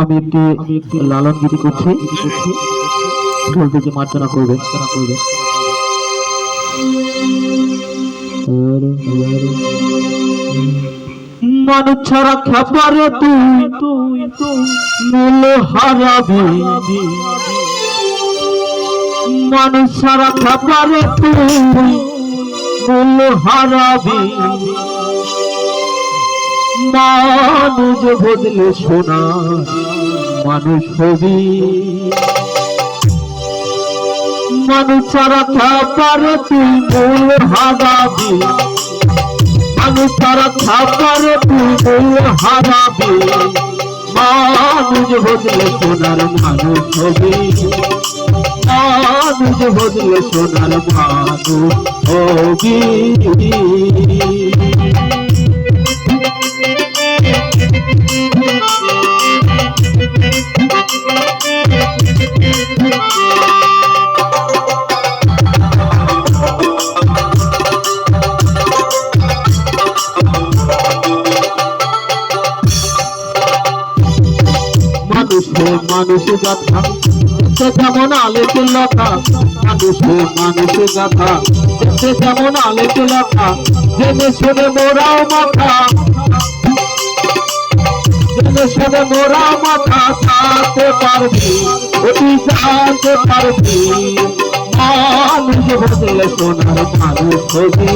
আমি একটি লালন গীতি করছি। বলতে যে মার্জনা করবে। করবে মানুষ ছাড়া খাবারে তুই মূল হারাবি মানুষ ছাড়া খাবারে তুই মূল হারাবি মানুষ বদলে সোনা, মানুষ হবি মানুষ ছাড়া খাবারে তুই মূল হারাবি। মানুষ ছাড়া খাবারে তুই মূল হারাবি। মানুষ বদলে সোনার মানুষ হবি মানুষ বদলে সোনার মানুষ হবি মানুষ গাথা। সে যেমন আলেকে লতা মানুষ মানুষ গাথা। সে যেমন আলেকে লতা জেনে শুনে মোরাও মাথা। জেনে শুনে মাথা থাকতে পারবি অতি জানতে পারবি। মানুষ বদলে সোনার মানুষ হবি।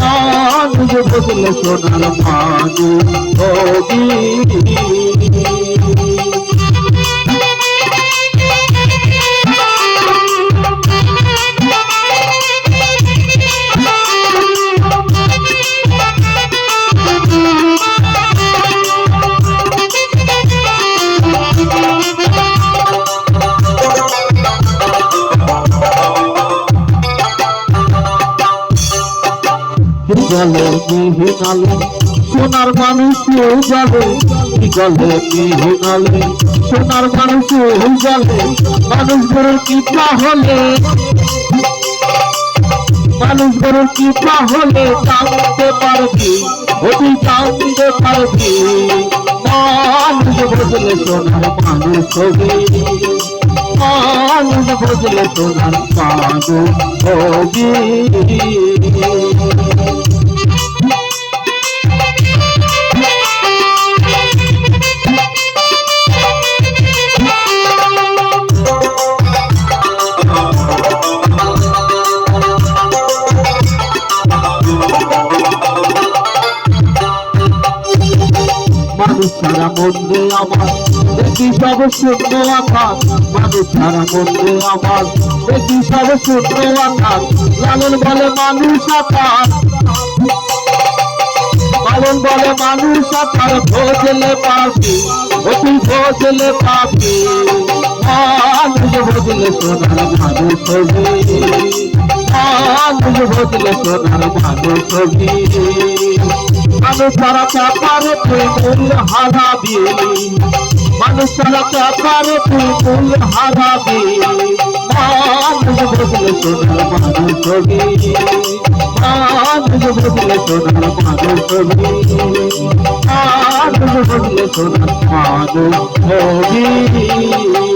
মানুষ বদলে সোনার মানুষ হবি। গলে মিহিনালে সোনার মানুষ যাবে গলে মিহিনালে সোনার মানুষ যাবে মানুষ গরুর কিপা হলে মানুষ গরুর কিপা হলে জানতে পারবি অতি জানতে পারবি। মানুষ বদলে সোনার মানুষ হবে। মানুষ বদলে সোনার মানুষ হবে। ছাড়া মন্দে আমার, দেখি সব শূন্য আকাশ মানুষ ছাড়া মন্দে আমার, দেখি সব শূন্য আকাশ লালন বলে মানুষ আকাশ লালন বলে মানুষ আকার, ভোজলে পাবি অতি ভোজলে পাবি মানুষ ভোজলে সোনার মানুষ হবি মানুষ ভোজলে সোনার মানুষ হবি মানুষ ছাড়া চাপারে তুই মূল হারাবি মানুষ ছাড়া চাপারে তুই মূল হারাবি মানুষ বদলে সোনার মানুষ হবি মানুষ বদলে সোনার মানুষ হবি মানুষ বদলে সোনার মানুষ হবি